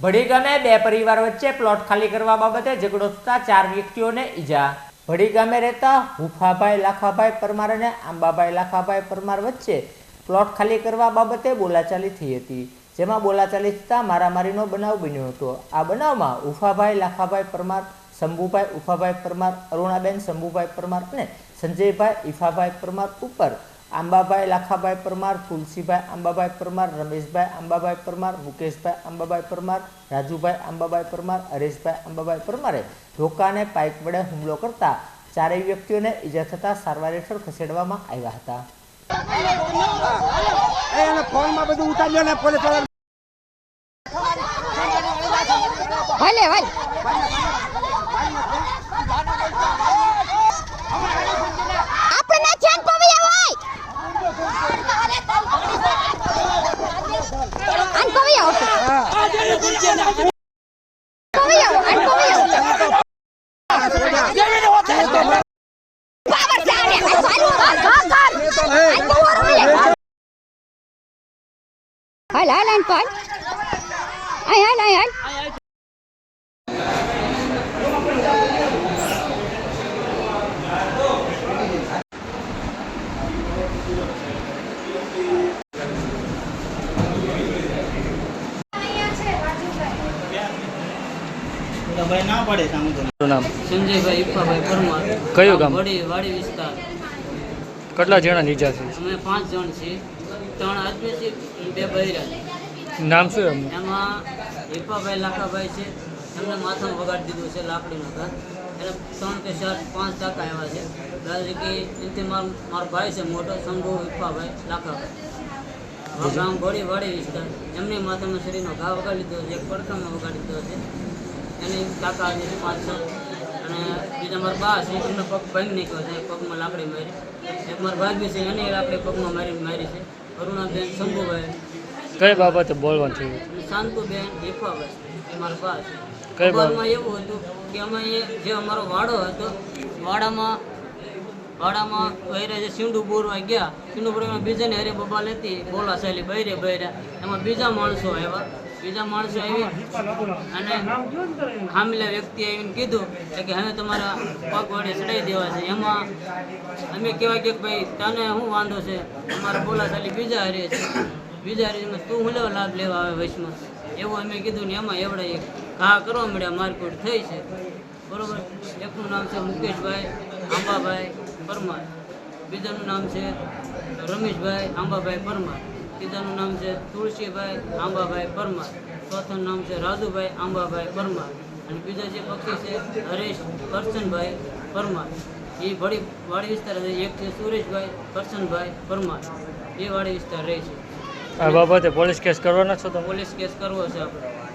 ભડી ગામે બે પરિવાર વચ્ચે પ્લોટ ખાલી કરવા બાબતે ઝઘડો થતા ચાર વ્યક્તિઓને ઈજા. ભડી ગામે રહેતા હુફાભાઈ, લાખાભાઈ પરમાર અને આંબાભાઈ, લાખાભાઈ પરમાર વચ્ચે પ્લોટ ખાલી કરવા બાબતે બોલાચાલી થઈ હતી, જેમાં બોલાચાલી થતા મારામારીનો બનાવ બન્યો હતો. આ બનાવમાં ઉફાભાઈ લાખાભાઈ પરમાર, શંભુભાઈ ઉફાભાઈ પરમાર, અરુણાબેન, શંભુભાઈ પરમાર અને સંજયભાઈ, ઈફાભાઈ પરમાર ઉપર આંબાભાઈ લાખાભાઈ પરમાર તુલસીભાઈ આંબાભાઈ પરમાર રમેશભાઈ આંબાભાઈ પરમાર મુકેશભાઈ આંબાભાઈ પરમાર રાજુભાઈ આંબાભાઈ પરમાર હરેશભાઈ આંબાભાઈ પરમારે ધોકાને પાઇક વડે હુમલો કરતા ચારેય વ્યક્તિઓને ઈજા થતાં સારવાર હેઠળ ખસેડવામાં આવ્યા હતા. ફોનમાં બધું ઉતાર્યો ને પોલીસ હાલ હાલ હાલ આય હાલ. ભાઈ ના પડે સામે તો તમારું નામ સંજયભાઈ ઈફાભાઈ પરમાર. કયું ગામ? વડી વાડી વિસ્તાર. કેટલા જણા નીચા છે? અમે પાંચ જણ છીએ. ત્રણ આદમી છે બે બૈરા. નામ શું એમનું? એમાં રીપાભાઈ લાખાભાઈ છે એમને માથામાં વગાડી દીધું છે લાકડીનો ઘર. એટલે ત્રણ કે ચાર પાંચ ટકા એવા છે. દાદાજી કે એનાથી મારો મારો ભાઈ છે મોટો શંભુ રીપાભાઈ લાખાભાઈ. ગામ ઘોડી વાડી વિસ્તાર. એમની માથામાં શરીરનો ઘા વગાડી દીધો છે એક વગાડી દીધો છે. એની કાકા છે પાંચ છ. અને બીજા મારા બા છે એમને પગ ભાંગી નીકળ્યો છે પગમાં લાકડી મારી. એક મારા ભાભી છે એને લાકડી પગમાં મારી મારી છે. અરુણાબેન શંભુભાઈ. કઈ બાબતે બોલવાનું થયું શાંતુબેન એ મારા બા કઈ બાબતમાં એવું હતું કે અમે એ જે અમારો વાડો હતો વાડામાં વાડામાં વૈરા જે સીંડું બોરવા ગયા સીંડું બોરવા બીજાને હરે બબા લેતી બોલા ચાલી બૈરે બૈરા. એમાં બીજા માણસો આવ્યા. બીજા માણસો આવી અને ખામીલા વ્યક્તિ આવીને કીધું કે હવે તમારા પગ વડે ચડાવી દેવા છે. એમાં અમે કહેવાય કે ભાઈ, તને શું વાંધો છે? અમારા બોલા ચાલી બીજા હારે છે. બીજા હારે તું હું લાભ લેવા આવે વચમાં એવું અમે કીધું ને એમાં એવડા એક ઘા કરવા મળ્યા, મારકુટ થઈ છે. બરોબર? એકનું નામ છે મુકેશભાઈ આંબાભાઈ પરમાર. બીજાનું નામ છે રમેશભાઈ આંબાભાઈ પરમાર. ત્રીજાનું નામ છે તુલસીભાઈ આંબાભાઈ પરમાર. ચોથું નામ છે રાજુભાઈ આંબાભાઈ પરમાર. અને બીજા જે પક્ષી છે હરેશ કરશનભાઈ પરમાર. એ વળી વાડી વિસ્તાર છે. એક છે સુરેશભાઈ કરશનભાઈ પરમાર. એ વાડી વિસ્તાર રહે છે. આ બાબતે પોલીસ કેસ કરવાના છો તો પોલીસ કેસ કરવો છે આપણે.